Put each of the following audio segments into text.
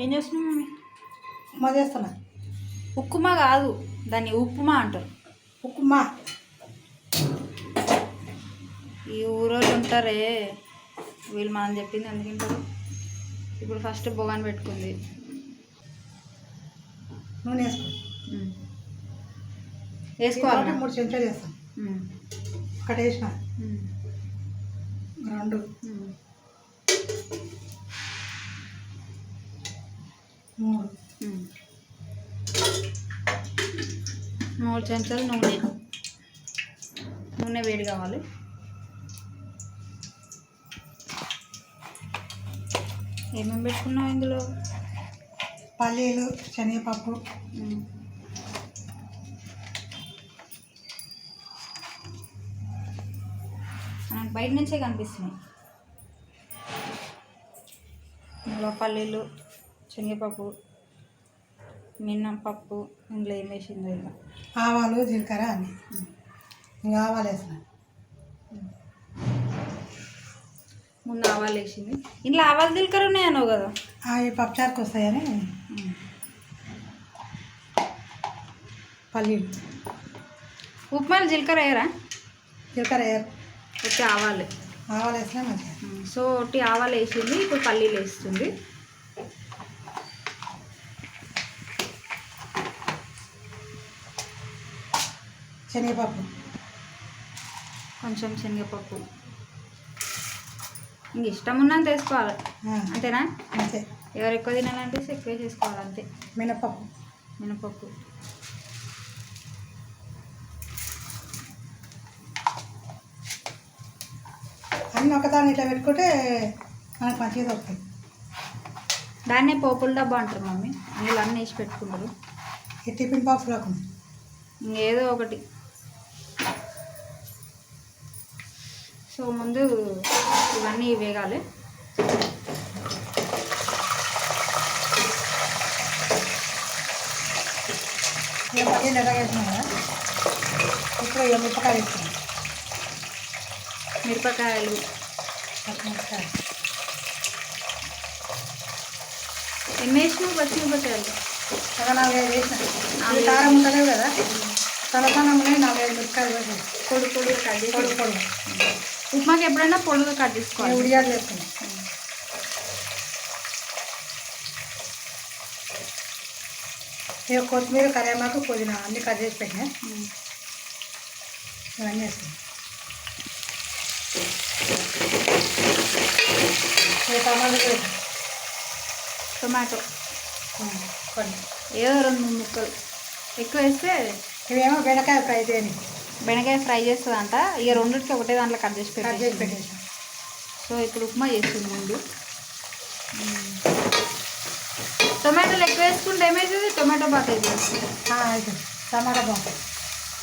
ఏం చేస్తున్నావు మమ్మీ? ఉప్మా చేస్తున్నా. ఉక్కుమా కాదు దాన్ని ఉప్పుమా అంటారు. ఉప్మా. ఈ ఊరోళ్ళు ఉంటారే వీళ్ళు మనం చెప్పింది ఎందుకంటారు ఇప్పుడు ఫస్ట్ బొగాన్ పెట్టుకుంది. నూనె వేసుకో. వేసుకోవాలి? మూడు చెంచాలు వేస్తాను ఉమ్. ఒకటి వేసిన. రెండు. మూడు. మూడు చెంచాలు నూనె. నూనె వేడి కావాలి. ఏమేమి పెట్టుకున్నావు ఇందులో? పల్లీలు శనగపప్పు. బయట నుంచే కనిపిస్తున్నాయి. ఇందులో పల్లీలు శనగపప్పు మినపప్పు ఇందులో ఏం వేసిందో ఇలా ఆవాలు జీలకర్ర అన్ని. ఇంకా ఆవాలు వేసిన. ముందు ఆవాలు వేసింది. ఇంట్లో ఆవాలు జీలకర్ర ఉన్నాయన్నావు కదా? అవి పప్పుచారుకు వస్తాయని. పల్లీలు. ఉప్మాలు జీలకర్ర వేయరా? జీలకర్ర వేయరు. ఒట్టి ఆవాలు. ఆవాలు వేసినా మంచిగా. సో ఒట్టి ఆవాలు వేసింది ఇప్పుడు పల్లీలు వేస్తుంది. శనగపప్పు. కొంచెం శనగపప్పు. ఇంక ఇష్టం ఉన్నంత వేసుకోవాలి. అంతేనా? అంతే. ఎవరు ఎక్కువ తినాలనిపిస్తే ఎక్కువ చేసుకోవాలి అంతే. మినపప్పు. మినపప్పు. అన్నీ ఒకదాన్ని ఇట్లా పెట్టుకుంటే మనకు మంచిగా దొరుకుతాయి. దాన్నే పోపుల డబ్బా అంటారు మమ్మీ. అందులో అన్నీ వేసి పెట్టుకుంటారు. ఈ టిఫిన్ బాక్స్ రాకుండా ఇంకేదో ఒకటి. సో ముందు ఇవన్నీ వేగాలి. పల్లీలు కదా. ఇప్పుడు మిరపకాయలు వేస్తున్నాం మిరపకాయలు. పచ్చిమిరపకాయలు ఎన్ని వేసినావు? పచ్చిమిరపకాయలు ఒక నాలుగైదు వేసిన. కారం ఉండలేవు కదా. ఉన్నాయి నాలుగైదు మిరపకాయలు వేసాను పొడి చేసి పొడి పొడి. ఉప్మాకి ఎప్పుడైనా పొడుగా కట్ చేసుకోవాలి. ఉడియాలు వేసుకున్నాం ఇక కొత్తిమీర కరివేమాకు పుదీనా అన్ని కట్ చేసి పెట్టినా. ఇవన్నీ వేసుకున్నాం టమాటా. టొమాటో. కొన్ని. ఏదో రెండు ముక్కలు. ఎక్కువ వేస్తే ఇవేమో బెండకాయ ఫ్రై చేయని. బెండకాయ ఫ్రై చేస్తుందంట. ఇక రెండింటికి ఒకటే దాంట్లో కట్ చేసి పెట్టేసి. సో ఇప్పుడు ఉప్మా చేస్తుంది ముందు. టొమాటోలు ఎక్కువ వేసుకుంటే ఏమవుతుంది టొమాటో బాత్ అవుతుంది టమాటా బాగుంది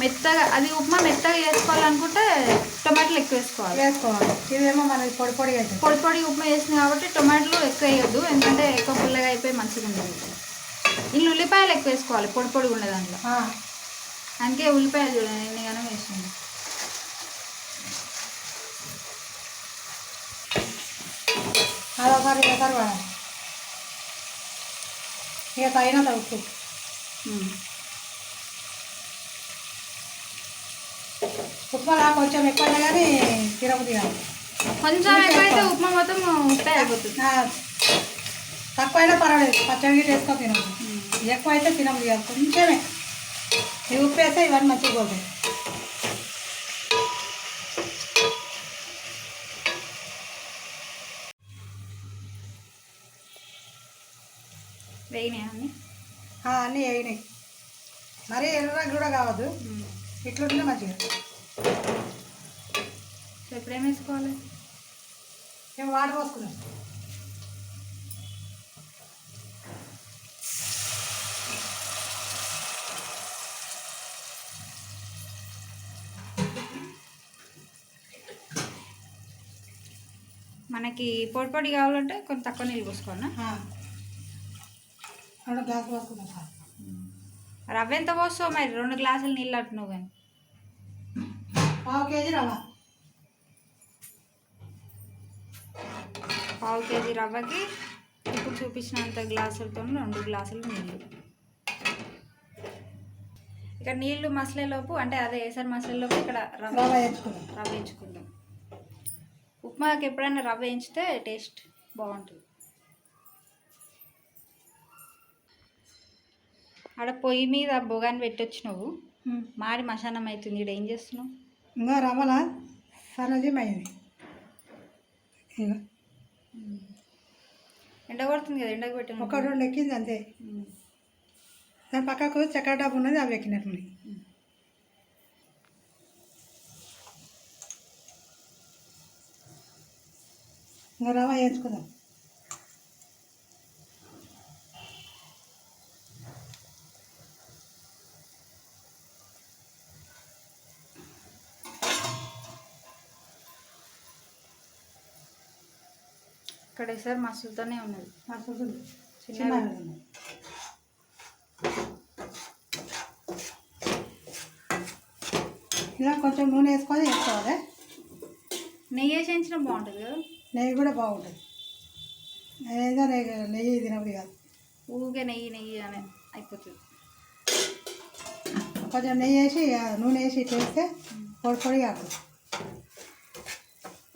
మెత్తగా అది ఉప్మా మెత్తగా చేసుకోవాలనుకుంటే టొమాటోలు ఎక్కువ వేసుకోవాలి. వేసుకోవాలి. ఇదేమో మనకి పొడి పొడి పొడి పొడి ఉప్మా చేసింది కాబట్టి టొమాటోలు ఎక్కువ వేయొద్దు. ఎందుకంటే ఎక్కువ పుల్లగా అయిపోయి మంచిగా ఉండదు ఇల్లు ఉల్లిపాయలు ఎక్కువ వేసుకోవాలి. పొడి పొడిగా ఉండే దాంట్లో. అందుకే ఉల్లిపాయలు చూడండి ఎన్నిగానో వేసింది. అదొకసారి ఒకసారి వాడాలి ఇక తగినంత ఉప్పు. ఉప్మా నాకు కొంచెం ఎక్కువ కానీ తినబుద్ధి కాదు. కొంచెం ఎక్కువైతే ఉప్మా మొత్తం ఉప్పే అయిపోతుంది. ఆ, తక్కువైనా పర్వాలేదు పచ్చడి వేసుకొని తినదు. ఎక్కువ అయితే కాదు కొంచెమే. ఈ ఉప్పు వేస్తే ఇవన్నీ మంచిగా పోతాయి. అన్నీ? వేయినాయి మరీ ఎర్రగా కూడా కావద్దు. ఇట్లుంటే మంచిగా. వేసుకోవాలి? మేము వాటర్ పోసుకున్నాం మనకి పొడి పొడి కావాలంటే కొంచెం తక్కువ నీళ్ళు పోసుకోవాలా ఆ. రెండు గ్లాస్ పోసుకున్నాం సార్. రవ్వ ఎంత పోస్తావు మరి? రెండు గ్లాసులు నీళ్ళు అంటున్నావు కానీ. పావు కేజీ రవ్వ. పావు కేజీ రవ్వకి ఇప్పుడు చూపించినంత గ్లాసులతో రెండు గ్లాసులు నీళ్ళు. ఇక్కడ నీళ్ళు మసలేలోపు అంటే అదే ఏసరి మసలేలోపు ఇక్కడ రవ్వ రవ్వ వేయించుకుందాం. ఉప్మాకి ఎప్పుడైనా రవ్వ వేయించితే టేస్ట్ బాగుంటుంది. ఆడ పొయ్యి మీద బొగాని పెట్టొచ్చినావు మాడి మశానం అవుతుంది. ఇక్కడ ఏం చేస్తున్నావు? ఇంకా రవ్వల? సన్నజం అయింది. ఇక ఎండ కొడుతుంది కదా ఎండకు పెట్టాను ఒక రెండు ఎక్కింది అంతే. దాని పక్కకు చక్కెర డబ్బు ఉన్నది అవి ఎక్కినట్టు ఇంకా రవ్వ వేయించుకుందాం. ఇక్కడ సార్ మసులుతోనే ఉన్నది. మస్తుంది చిన్న ఇలా కొంచెం నూనె వేసుకొని వేసుకోవాలి. నెయ్యి వేసి బాగుంటుంది కదా. నెయ్యి కూడా బాగుంటుంది. ఏదో నెయ్యి నెయ్యి తినప్పుడు కాదు. ఊగే నెయ్యి నెయ్యి అని అయిపోతుంది. కొంచెం నెయ్యి వేసి నూనె వేసి చేస్తే పొడి పొడి కాదు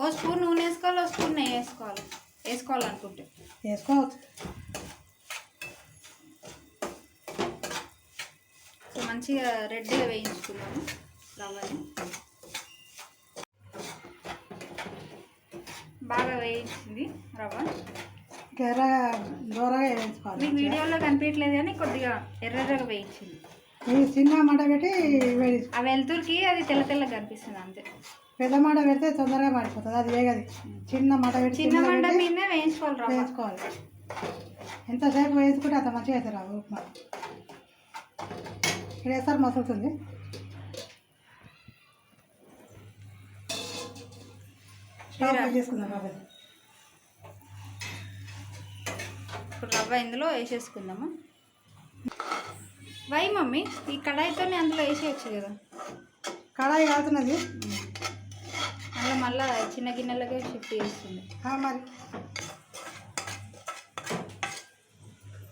ఓ స్పూన్ నూనె వేసుకోవాలి ఓ స్పూన్ నెయ్యి వేసుకోవాలి. వేసుకోవాలనుకుంటే. వేసుకోవచ్చు. సో మంచిగా రెడ్గా వేయించుకున్నాము రవ్వని. బాగా వేయించింది రవ్వ. ఎర్రగా దూరగా వేయించుకోవాలి మీకు వీడియోలో కనిపించట్లేదు కానీ కొద్దిగా ఎర్రగా వేయించింది. ఇది చిన్న మంట పెట్టి ఆ వెలుతురికి అది తెల్ల తెల్లగా కనిపిస్తుంది అంతే. పెద్ద మంట పెడితే తొందరగా మాడిపోతుంది. అది వేగది చిన్న మంట పెట్టి చిన్న పెట్టి మీదనే వేయించుకోవాలి వేయించుకోవాలి. ఎంతసేపు వేయించుకుంటే అంత మంచిగా అవుతుంది రవ్వ ఉప్మా. ఇక్కడ వేస్తారు మసులుతుంది. ఇప్పుడు రవ్వ ఇందులో వేసేసుకుందాము. వై మమ్మీ ఈ కడాయితోనే అందులో వేసేయచ్చు కదా? కడాయి కాలుతున్నది అందులో మళ్ళీ చిన్న గిన్నెలకే షిఫ్ట్ చేస్తుంది. మరి.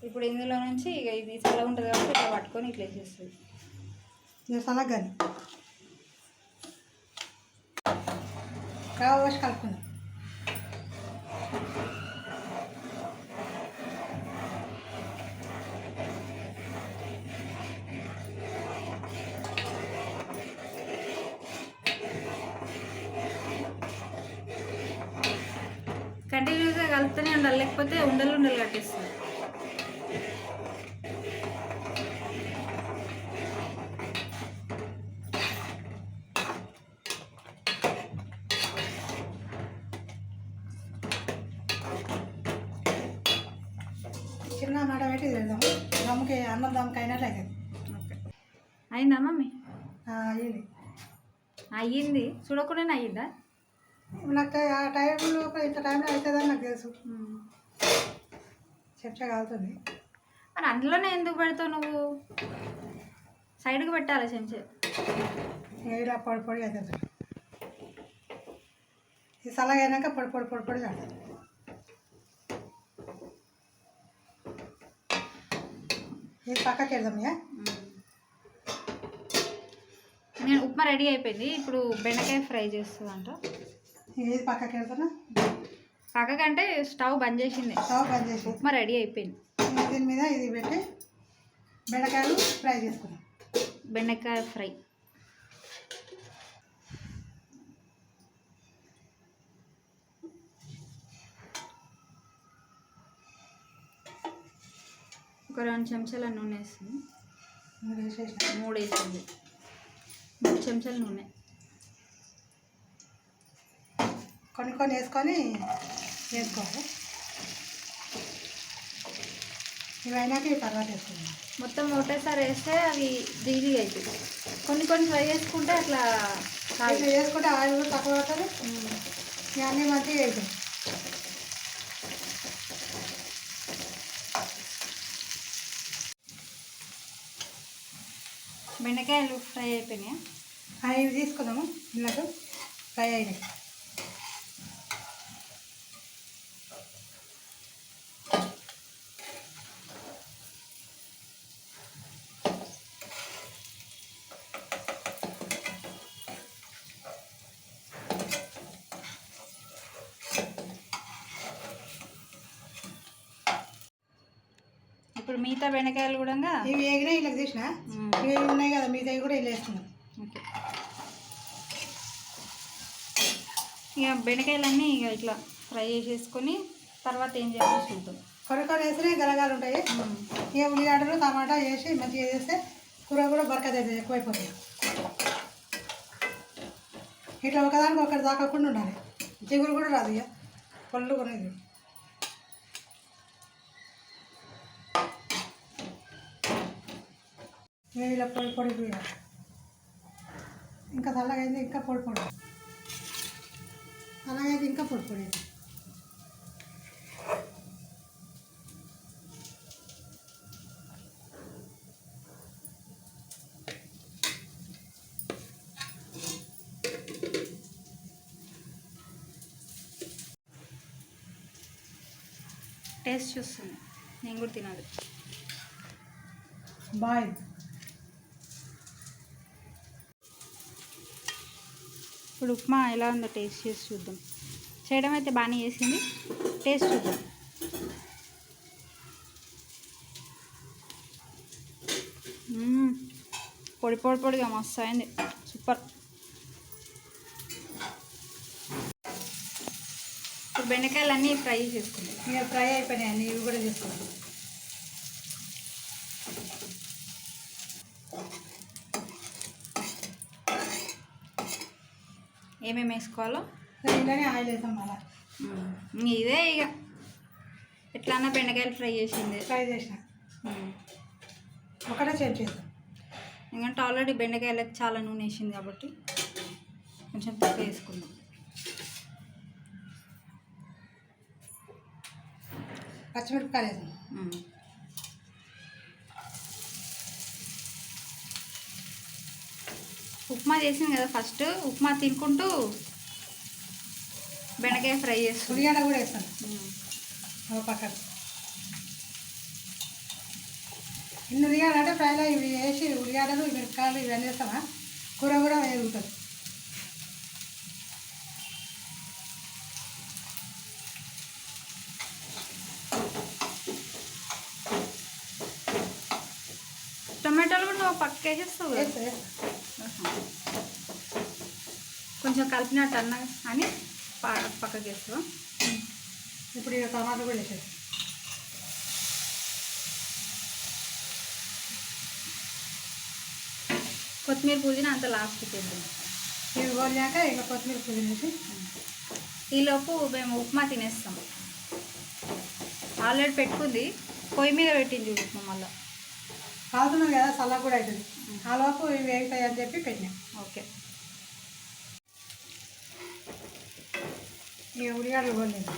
ఇప్పుడు ఇందులో నుంచి ఇక ఇది చల్ల ఉంటుంది కాబట్టి ఇట్లా పట్టుకొని ఇట్లా వేసేస్తుంది ఇది రవ్వ పోసి కలుపుకుందాం. కంటిన్యూస్గా కలుపుతూనే ఉండాలి లేకపోతే ఉండలు ఉండలు కట్టేస్తుంది చిన్న మంట పెట్టి తిడదాము దమ్ముకి అన్నం దమ్ముకి అయినట్లు అవుతుంది ఓకే అయిందా మమ్మీ ఆ, అయ్యింది అయ్యింది చూడకుండానే అయ్యిందా నాకు ఆ టైంలో ఇంత టైంలో అవుతుందని నాకు తెలుసు. చెప్చా కాలుతుంది. మరి అందులోనే ఎందుకు పెడతావు నువ్వు? సైడ్కి పెట్టాలి చెంచా? ఇలా పొడి పొడి అవుతుంది ఈ సలగా అయినాక పొడి పొడి పొడి పొడి కాదు ఇది పక్కకి వెళ్దాం ఇక నేను ఉప్మా రెడీ అయిపోయింది. ఇప్పుడు బెండకాయ ఫ్రై చేస్తుందంట. ఇది పక్కకి వెళ్తున్నా? పక్కకంటే స్టవ్ బంద్ చేసింది. స్టవ్ బంద్ చేసి. ఉప్మా రెడీ అయిపోయింది. దీని మీద ఇది పెట్టి బెండకాయలు ఫ్రై చేసుకుందాం. బెండకాయ ఫ్రై. ఒక రెండు చెంచాల నూనె వేస్తుంది మూడు వేసింది. మూడు చెంచాల నూనె కొన్ని కొన్ని వేసుకొని వేసుకోవాలి. ఇవైనాక ఈ తర్వాత వేసుకుందాం. మొత్తం ఒకటేసారి వేస్తే అవి జీజీ అవుతుంది కొన్ని కొన్ని ఫ్రై చేసుకుంటే అట్లా వేసుకుంటే ఆయిల్ కూడా తక్కువ పడుతుంది. ఇవన్నీ మంచిగా అవుతుంది బెండకాయలు ఫ్రై అయిపోయినాయి? అవి తీసుకుందాము. ఇళ్ళకు ఫ్రై అయినాయి ఇప్పుడు మిగతా బెండకాయలు కూడా ఇవి వేగినా ఇలా తీసిన. ఇవి ఉన్నాయి కదా మిగతావి కూడా ఇలా వేస్తున్నాం. ఓకే. ఇక బెండకాయలన్నీ ఇక ఇట్లా ఫ్రై చేసేసుకొని తర్వాత ఏం చేయాలో చూద్దాం. కొన్ని వేసినా గలగాలు ఉంటాయి. ఇక ఉల్లిగడ్డలు టమాటా వేసి మంచిగా చేస్తే కూర కూడా బరకత అవుతుంది ఎక్కువైపోతుంది. ఇట్లా ఒకదానికి ఒకటి దాకకుండా ఉండాలి. జిగురు కూడా రాదు ఇక. పళ్ళు కొనేది. ఇలా పొడి పొడి కూడా ఇంకా చల్లగైంది ఇంకా పొడి పొడి. అలాగైతే ఇంకా పొడి పొడి. టేస్ట్ చూస్తుంది నేను కూడా తినాలి. బాయ్. ఇప్పుడు ఉప్మా ఎలా ఉందో టేస్ట్ చేసి చూద్దాం. చేయడం అయితే బాగానే చేసింది. టేస్ట్ చూద్దాం. పొడి పొడి పొడిగా మస్తు అయింది. సూపర్. ఇప్పుడు బెండకాయలు అన్నీ ఫ్రై చేసుకుందాం. ఇక ఫ్రై అయిపోయినాయి అన్నీ ఇవి కూడా చేసుకుంటాం ఏమేమి వేసుకోవాలో? ఆయిల్ వేసాం మళ్ళీ. ఇదే ఇక ఎట్లన్నా బెండకాయలు ఫ్రై చేసింది. ఫ్రై చేసిన. ఒకటే చేంజ్ చేసాం ఎందుకంటే ఆల్రెడీ బెండకాయలకు చాలా నూనె వేసింది కాబట్టి కొంచెం తక్కువ వేసుకుందాం. పచ్చిమిరపకాయలు వేసాం ఉప్మా చేసింది కదా ఫస్ట్. ఉప్మా తినుకుంటూ బెండకాయ ఫ్రై చేస్తుంది. ఉల్లిగడ్డ కూడా వేస్తాం మ్మ్. ఒక పక్కన. ఇన్ని ఉల్లిగడ్డ అంటే ఫ్రైలో ఇవి వేసి ఉల్లిగడ్డలు మిరపకాయలు ఇవన్నీ వేస్తామా? కూర కూడా వేగుతుంది టొమాటోలు కూడా పక్క వేసేస్తావు కొంచెం కలిపినట్టు అన్న అని పక్కకి వేస్తావా ఇప్పుడు ఇక టమాటాలు కూడా వేసేది కొత్తిమీర పుదీనా అంత లాస్ట్కి వేద్దాం. ఇవి కోరినాక ఇక కొత్తిమీర పుదీనా వేసి ఈలోపు మేము ఉప్మా తినేస్తాం. ఆల్రెడీ పెట్టుకుంది. పొయ్యి మీద పెట్టింది ఉప్మా మళ్ళీ. కాలుతున్నాం కదా చల్లగా కూడా అవుతుంది ఆ లోపు ఇవి వేగుతాయి అని చెప్పి పెట్టినాం. ఇక ఉల్లిగడ్డలు కోరలేదు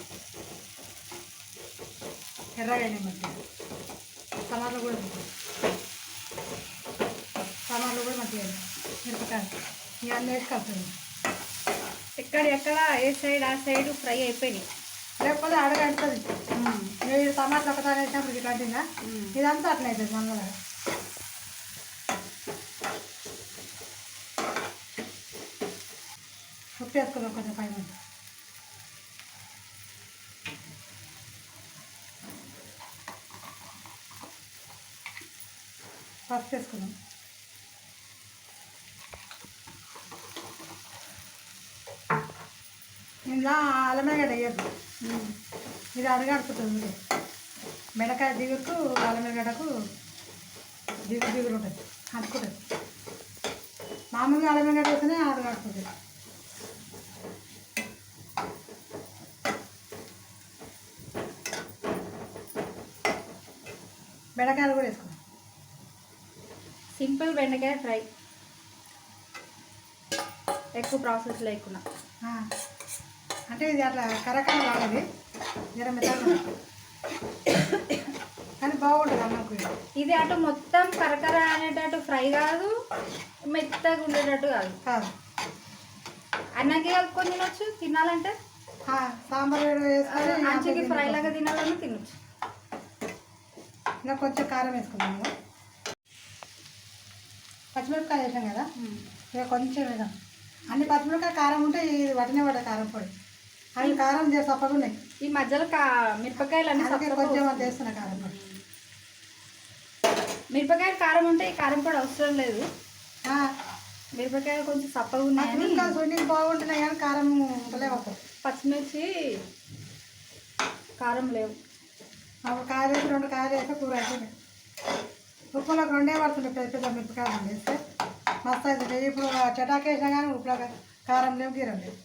ఎర్రగా అయినాయి మంచిగా టమాటాలు కూడా టమాటాలు కూడా మంచిగా మిరపకాయలు. ఇక అన్నీ వేసి కలుపుతుంది ఎక్కడ ఎక్కడ ఏ సైడ్ ఆ సైడ్ ఫ్రై అయిపోయినాయి. లేకపోతే ఇక ఈ టమాటాలు ఒకసారి వేసినప్పుడు ఇట్లా అంటుందా? ఇదంతా అట్లా అవుతుంది మంగళ. ఉప్పు వేసుకుందాం కొంచెం పైన. పసుపు వేసుకుందాం ఇందులో అల్లమేగడ్డ వేయద్దు. ఇది అడగడుతుంది బెండకాయ దిగుకు అల్లమిరగడ్డకు దిగురు దిగురు ఉంటుంది. అంటుకుంటుంది మామూలుగా అల్లమిరగడ్డ వేస్తేనే అడగడుతుంది బెండకాయలు కూడా సింపుల్ బెండకాయ ఫ్రై. ఎక్కువ ప్రాసెస్ లేకుండా ఆ. అంటే ఇది అట్లా కరకర జర ఉంటుంది. కానీ బాగుంటుంది అన్నకు ఇది అటు మొత్తం కరకర అనేటట్టు ఫ్రై కాదు మెత్తగా ఉండేటట్టు కాదు. కాదు. అన్నకి కలుపుకొని తినొచ్చు తినాలంటే? సాంబార్ అంచుకి ఫ్రై లాగా తినాలని తినొచ్చు. ఇంకా కొంచెం కారం వేసుకుందాము పచ్చిమిరపకాయ వేసాం కదా? ఇక కొంచెం వేసాం అన్ని పచ్చిమిరపకాయ కారం ఉంటే ఇది వటనే పడ్డ కారం పొడి. అవి కారం చేసి సప్పగా ఉన్నాయి. ఈ మధ్యలో కా మిరపకాయలు అన్ని కొంచెం వేస్తున్నా కారం పొడి. మిరపకాయలు కారం ఉంటే ఈ కారం కూడా అవసరం లేదు. మిరపకాయలు కొంచెం సప్పగా పచ్చిమిరపకాయలు చూడడానికి బాగుంటున్నాయి కానీ కారం ఉండలేవు అసలు పచ్చిమిర్చి కారం లేవు. కాయలు వేసి రెండు కాయలు వేస్తే కూర అయిపోయింది. ఉప్పులోకి రెండే పడుతుండే పెద్ద పెద్ద మిరపకాయలు వేస్తే మస్తు అవుతుంది ఇప్పుడు చటాకి వేసినా కానీ ఉప్పులో కారం లేవు గీరం లేవు.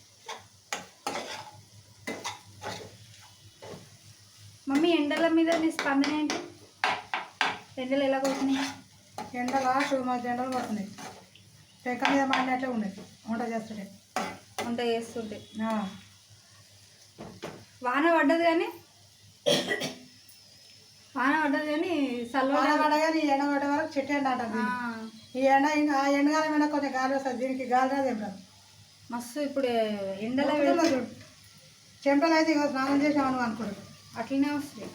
మమ్మీ ఎండల మీద నీ స్పందన ఏంటి? ఎండలు ఎలా కొడుతున్నాయి? ఎండలు? టూ మంత్స్ ఎండలు పడుతున్నాయి పెంక మీద మాడినట్లే ఉండేది వంట చేస్తుంటే. వంట చేస్తుంటే. వాన పడ్డది కానీ వాన పడ్డది కానీ సల్వ వాన పడగానే ఈ ఎండ పడ్డ వరకు చెట్టు ఎండ అంటారు ఈ ఎండ ఇంకా ఆ ఎండకాలం ఎండ కొంచెం గాలి వస్తుంది దీనికి గాలి రాదు ఏం రాదు మస్తు ఇప్పుడు ఎండలో చూడు చెమటలు అయితే ఇక స్నానం చేసామని అనుకోరు అట్లనే వస్తుంది.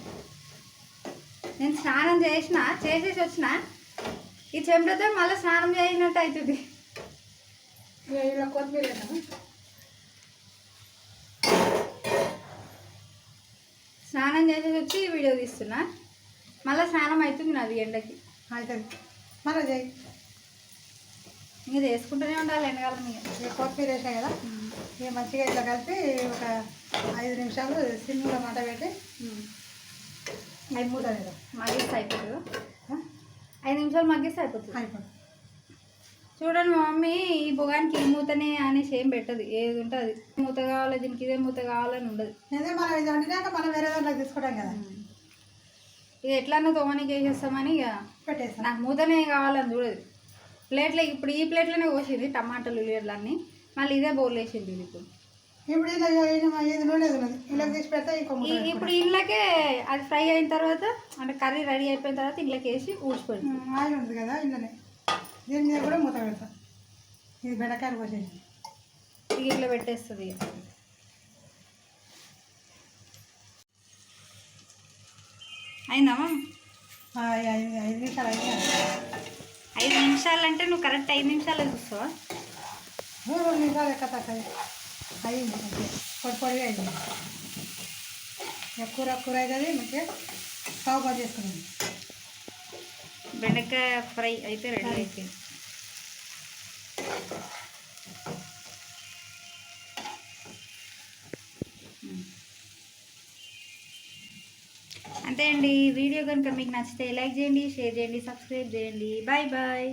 నేను స్నానం చేసిన చేసేసి వచ్చిన ఈ చెమటతో మళ్ళీ స్నానం చేసినట్టు అవుతుంది ఇలా కొత్తిమీర స్నానం చేసేసి వచ్చి వీడియో తీస్తున్నా. మళ్ళీ స్నానం అవుతుంది నాది ఎండకి. అవుతుంది మళ్ళీ చేయి. ఇంకా చేసుకుంటూనే ఉండాలి ఎండకాలం ఇక. కొత్తిమీర వేసాం కదా? ఇక మంచిగా ఇట్లా కలిపి ఒక ఐదు నిమిషాలు సిమ్లో మంట పెట్టి మూత లేదా మగ్గిస్తే అయిపోతుంది? ఐదు నిమిషాలు మగ్గిస్తే అయిపోతుంది? అయిపోతుంది చూడండి మా మమ్మీ ఈ బొగానికి ఈ మూతనే అనేసి ఏం పెట్టదు. ఏది ఉంటే అది. మూత కావాలి దీనికి ఇదే మూత కావాలని ఉండదు. అదే మనం ఇది వండినాక మనం వేరే దాంట్లో తీసుకుంటాం కదా? ఇది ఎట్లన్నా తోమనికి వేసేస్తామని ఇక పెట్టేస్తాం. నాకు మూతనే కావాలని చూడదు. ప్లేట్లో ఇప్పుడు ఈ ప్లేట్లోనే కోసింది టమాటాలు ఉల్లిగడ్డలన్నీ. మళ్ళీ ఇదే బౌల్ వేసింది ఇది ఇప్పుడు. ఇప్పుడు. ఇప్పుడు ఇళ్ళకే అది ఫ్రై అయిన తర్వాత అంటే కర్రీ రెడీ అయిపోయిన తర్వాత ఇళ్ళకి వేసి ఊడ్చిపోయింది ఆయిల్ ఉంది కదా ఇందులోనే. దీని మీద కూడా మూత పెడతాం. ఇది బెండకాయలు పోసేసి ఇక ఇట్లా పెట్టేస్తుంది. అయిందమ్మా ఐదు నిమిషాలు అయింది. ఐదు నిమిషాలు అంటే నువ్వు కరెక్ట్ ఐదు నిమిషాలు చూస్తావా? మూడు రెండు నిమిషాలు ఎక్క తక్కువ అయింది మంచిగా పొడి పొడిగా అయింది. ఇక కూర కూర అవుతుంది మంచిగా స్టవ్ బంద్ చేసుకున్నాం. బెండకాయ ఫ్రై అయితే రెడీ. అయిపోయింది. అంతే అండి. వీడియో కనుక మీకు నచ్చితే లైక్ చేయండి షేర్ చేయండి సబ్స్క్రైబ్ చేయండి. Bye bye.